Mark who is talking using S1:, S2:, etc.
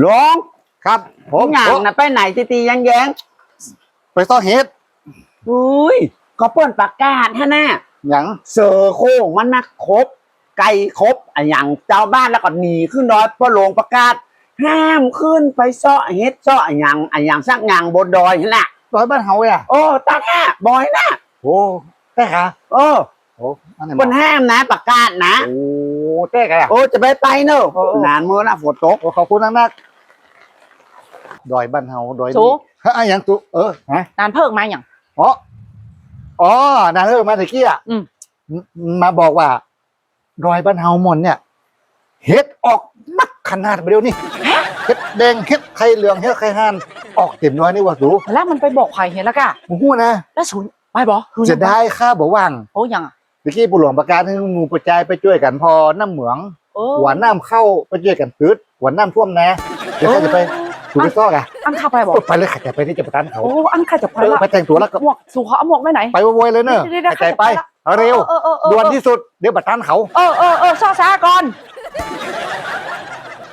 S1: หลวง
S2: ครับผ
S1: ผมมอย่างนะไปไหนตีตีแย้งแย้ง
S2: ไปซ่อเฮ็ด
S1: ๆอุ้ยก็เปิ้นประกาศฮะน่ะ
S2: หยัง
S1: เสือโค้งมันนักครบ ไก่ครบอะอย่างเจ้าบ้านแล้วก็หนีขึ้นดอยเพราะลงประกาศ ห้ามขึ้นไปเซาะเฮ็ดเซาะอะอย่างอะอย่างสักอย่างบนดอยนั่นน่ะ
S2: ร้อยบ้านเฮาอะ
S1: โอ้ตาแค่บอยนะ
S2: โอ้แต่ค่ะ
S1: โอ้
S2: โอ้อันไหน
S1: เปิ้นห้ามนะประกาศนะ
S2: โอ้แต่ค่ะ
S1: โอ้จะไปไปเนอะ
S2: โอ้โอ้
S1: นานมื้อนะฝนตก
S2: โอ้ขอบคุณนักๆดอยบ้านเฮาดอย
S3: สู
S2: นี้ฮะอะหยังตุเออฮะ
S3: นานเพิ่งมาอย่าง
S2: อ๋ออ๋อนานเลิกมาตะกี้อะ
S3: อืม
S2: มาบอกว่า ดอยบ้านเฮาหมอนเนี่ยเฮ็ดออกนักขนาดไปเดียวนี่เฮ็ดแดงเฮ็ดไข่เหลืองเฮ็ดไข่ห่านออกเต็มน้อยนี่ว่าสู
S3: แล้วมันไปบอกใครเห็นแล้วกะ
S2: หมูฮู้นะ
S3: แล้วศูนย์ไปบอก
S2: จะได้ค่าบ่ว่าง
S3: โอ้ยังอะ
S2: ตะกี้ปู่หลวงประกาศให้หมู่ประจายไปช่วยกันพอน้ำเหมือง
S3: เออ
S2: หวานน้ำเข้าไปช่วยกันตืดหวานน้ำท่วมนะเดี๋ยวใครจะไปถูกไปซอกอะ
S3: อันข้าไปบอก
S2: ไปเลยขัดใจไปที่จะประกันเขา
S3: โอ้อันข้าจะไป
S2: เออ
S3: ละ
S2: ไปแต่งตัวแล้วก็
S3: หมวกสู่เขาเอาหมวกไปไหน
S2: ไปโวยๆเลยเนอะ
S3: เดี๋ยวๆๆ
S2: ขัดใจไป
S3: ข้าจะไปละ
S2: เอาเร็ว
S3: เออเออเออ
S2: ด่วนที่สุดเดี๋ยวบัตรทันเขา
S3: เออเออเออซ่อซ่าก่อน